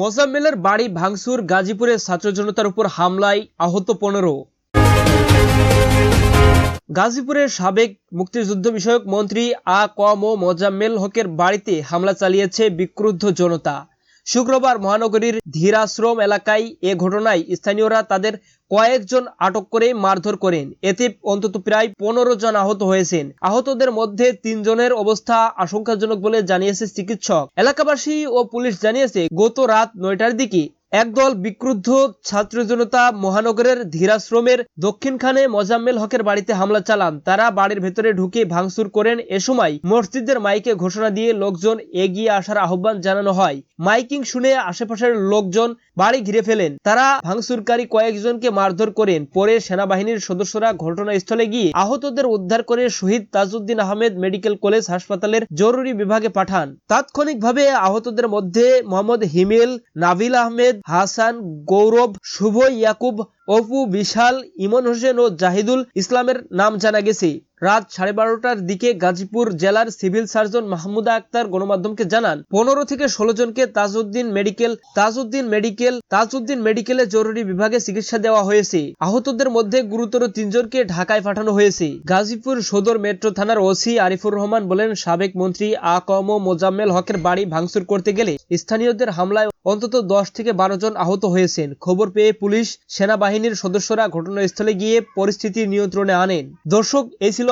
মোজাম্মেলের বাড়ি ভাঙসুর গাজীপুরে ছাত্র জনতার উপর হামলায় আহত পনেরো। গাজীপুরের সাবেক মুক্তিযুদ্ধ বিষয়ক মন্ত্রী আ ক ম মোজাম্মেল হকের বাড়িতে হামলা চালিয়েছে বিক্রুদ্ধ জনতা। শুক্রবার মহানগরীর ধীরাশ্রম এলাকায় এ ঘটনায় স্থানীয়রা তাদের কয়েকজন আটক করে মারধর করেন। এতে অন্তত প্রায় পনেরো জন আহত হয়েছেন। আহতদের মধ্যে তিনজনের অবস্থা আশঙ্কাজনক বলে জানিয়েছে চিকিৎসক। এলাকাবাসী ও পুলিশ জানিয়েছে, গত রাত নয়টার দিকে একদল বিক্রুদ্ধ ছাত্র জনতা মহানগরের ধীরাশ্রমের দক্ষিণখানে মোজাম্মেল হকের বাড়িতে হামলা চালান। তারা বাড়ির ভেতরে ঢুকে ভাঙচুর করেন। এ সময় মসজিদের মাইকে ঘোষণা দিয়ে লোকজন এগিয়ে আসার আহ্বান জানানো হয়। মাইকিং শুনে আশেপাশের লোকজন বাড়ি ঘিরে ফেলেন। তারা ভাঙচুরকারী কয়েকজনকে মারধর করেন। পরে সেনাবাহিনীর সদস্যরা ঘটনাস্থলে গিয়ে আহতদের উদ্ধার করে শহীদ তাজউদ্দিন আহমেদ মেডিকেল কলেজ হাসপাতালের জরুরি বিভাগে পাঠান। তাৎক্ষণিকভাবে আহতদের মধ্যে মোহাম্মদ হিমেল, নাভিল আহমেদ হাসান গৌরব শুভ ইয়াকুব অপু বিশাল ইমন হোসেন ও জাহিদুল ইসলামের নাম জানা গেছে। রাত সাড়ে বারোটার দিকে গাজীপুর জেলার সিভিল সার্জন মাহমুদা আক্তার গণমাধ্যমকে জানান, পনেরো থেকে ষোলো জনকে তাজউদ্দিন মেডিকেল তাজউদ্দিন মেডিকেল, তাজউদ্দিন মেডিকেলে জরুরি বিভাগে চিকিৎসা দেওয়া হয়েছে। আহতদের মধ্যে গুরুতর তিনজনকে ঢাকায় পাঠানো হয়েছে। গাজীপুর সদর মেট্রো থানার ওসি আরিফুর রহমান বলেন, সাবেক মন্ত্রী আ কম মোজাম্মেল হকের বাড়ি ভাঙচুর করতে গেলে স্থানীয়দের হামলায় অন্তত দশ থেকে বারো জন আহত হয়েছেন। খবর পেয়ে পুলিশ, সেনাবাহিনীর সদস্যরা ঘটনাস্থলে গিয়ে পরিস্থিতি নিয়ন্ত্রণে আনেন। দর্শক, এই ছিল